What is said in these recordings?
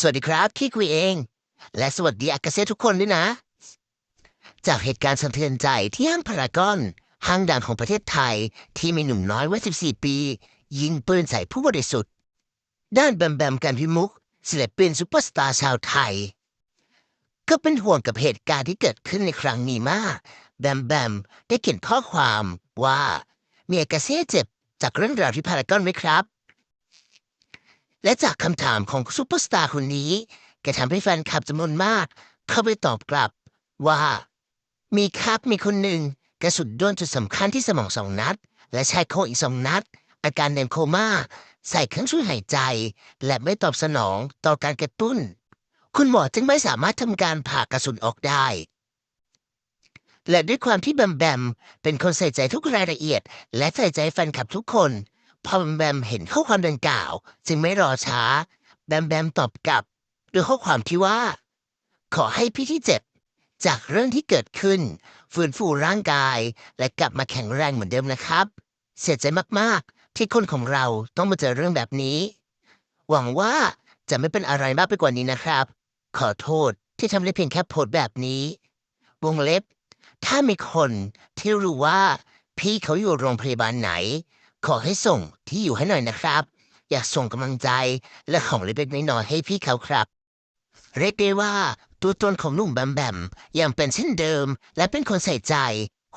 สวัสดีครับขี้คุยเอง และสวัสดีอากาเซ่ทุกคนด้วยนะ จากเหตุการณ์สะเทือนใจที่ห้างพารากอน ห้างดังของประเทศไทยที่มีหนุ่มน้อยวัย14 ปี ยิงปืนใส่ผู้บริสุทธิ์ ด้านแบมแบมกันพิมุกศิลปินซุปเปอร์สตาร์ชาวไทย ก็เป็นห่วงกับเหตุการณ์ที่เกิดขึ้นในครั้งนี้มาก แบมแบมได้เขียนข้อความว่ามีอากาเซ่เจ็บจากเรื่องราวที่พารากอนไหมครับ และจากคำถามของซูเปอร์สตาร์คนนี้ก็ทำให้แฟนคลับจำนวนมาก เข้าไปตอบกลับว่า มีครับมีคนหนึ่งกระสุนโดนจุดสำคัญที่สมองสองนัด และชายโครงอีกสองนัด อาการเดมโคม่า ใส่เครื่องช่วยหายใจ และไม่ตอบสนองต่อการกระตุ้น คุณหมอจึงไม่สามารถทำการผ่ากระสุนออกได้ และด้วยความที่แบมแบมเป็นคนใส่ใจทุกรายละเอียด และใส่ใจแฟนคลับทุกคน พอแบมแบมเห็นข้อความดังกล่าว จึงไม่รอช้า แบมแบมตอบกลับด้วยข้อความที่ว่า ขอให้พี่ที่เจ็บ จากเรื่องที่เกิดขึ้น ฟื้นฟูร่างกาย และกลับมาแข็งแรงเหมือนเดิมนะครับ เสียใจมากๆ ที่คนของเราต้องมาเจอเรื่องแบบนี้ หวังว่าจะไม่เป็นอะไรมากไปกว่านี้นะครับ ขอโทษที่ทำได้เพียงแค่โพสแบบนี้ วงเล็บ ถ้ามีคนที่รู้ว่าพี่เขาอยู่โรงพยาบาลไหน ขอให้ส่งที่อยู่ให้หน่อยนะครับ อยากส่งกำลังใจและของเล็กๆน้อยๆให้พี่เขาครับ เรียกได้ว่าตัวตนของหนุ่มแบมแบมยังเป็นเช่นเดิม และเป็นคนใส่ใจ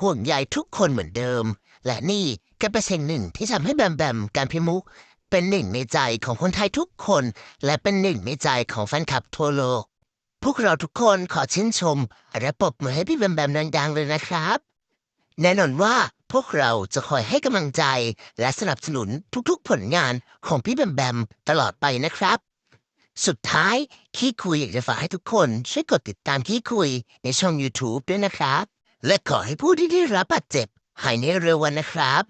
ห่วงใยทุกคนเหมือนเดิม และนี่ก็เป็นสิ่งหนึ่งที่ทำให้แบมแบมการพิมุกเป็นหนึ่งในใจของคนไทยทุกคน และเป็นหนึ่งในใจของแฟนคลับทั่วโลก พวกเราทุกคนขอชื่นชม และปรบมือให้พี่แบมแบมดังๆเลยนะครับ แน่นอนว่า พวกเราจะคอยให้กำลังใจและสนับสนุนทุกๆผลงานของพี่แบมแบมตลอดไปนะครับ สุดท้ายขี้คุยอยากจะฝากให้ทุกคนช่วยกดติดตามขี้คุยในช่อง YouTube ด้วยนะครับ และขอให้ผู้ที่ได้รับบาดเจ็บหายในเร็ววันนะครับ